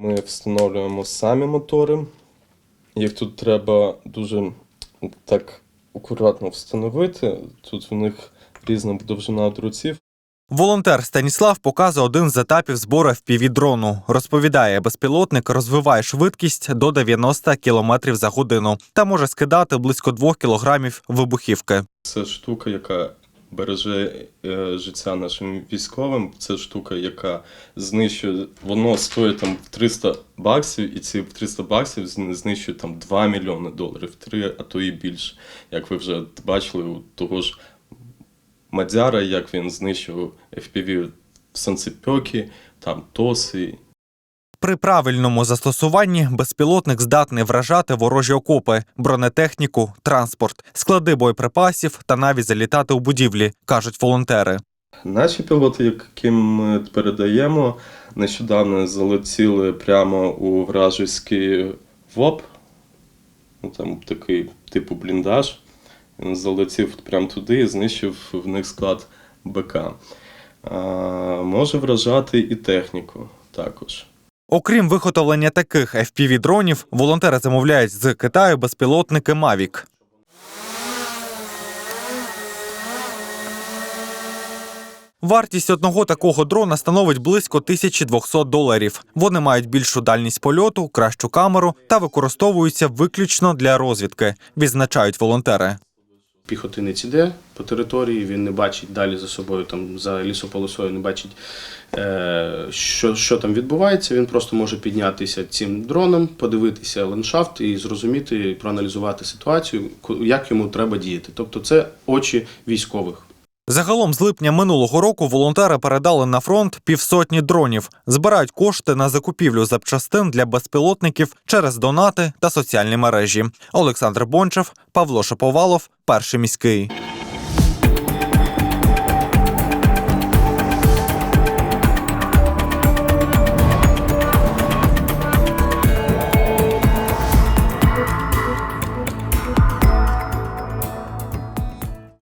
Ми встановлюємо самі мотори. Їх тут треба дуже так акуратно встановити. Тут в них різна довжина друців. Волонтер Станіслав показує один з етапів збору FPV-дрону. Розповідає, безпілотник розвиває швидкість до 90 км за годину та може скидати близько 2 кілограмів вибухівки. Це штука, яка береже е, життя нашим військовим. Це штука, яка знищує. Воно стоїть там 300 баксів, і ці 300 баксів зн- знищують там 2 мільйони доларів, 3, а то і більше. Як ви вже бачили у того ж Мадяра, як він знищував FPV в Санцепьокі, там Тоси. При правильному застосуванні безпілотник здатний вражати ворожі окопи, бронетехніку, транспорт, склади боєприпасів та навіть залітати у будівлі, кажуть волонтери. Наші пілоти, яким ми передаємо, нещодавно залетіли прямо у вражеський ВОП. Ну, там такий типу бліндаж. Він залетів прямо туди і знищив в них склад БК. А, може вражати і техніку також. Окрім виготовлення таких FPV-дронів, волонтери замовляють з Китаю безпілотники Mavic. Вартість одного такого дрона становить близько 1200 доларів. Вони мають більшу дальність польоту, кращу камеру та використовуються виключно для розвідки, відзначають волонтери. Піхотинець іде по території, він не бачить далі за собою, там за лісополосою, не бачить, е, що, що там відбувається. Він просто може піднятися цим дроном, подивитися ландшафт і зрозуміти, проаналізувати ситуацію, як йому треба діяти. Тобто це очі військових. Загалом з липня минулого року волонтери передали на фронт півсотні дронів, збирають кошти на закупівлю запчастин для безпілотників через донати та соціальні мережі. Олександр Бончев, Павло Шаповалов, перший міський.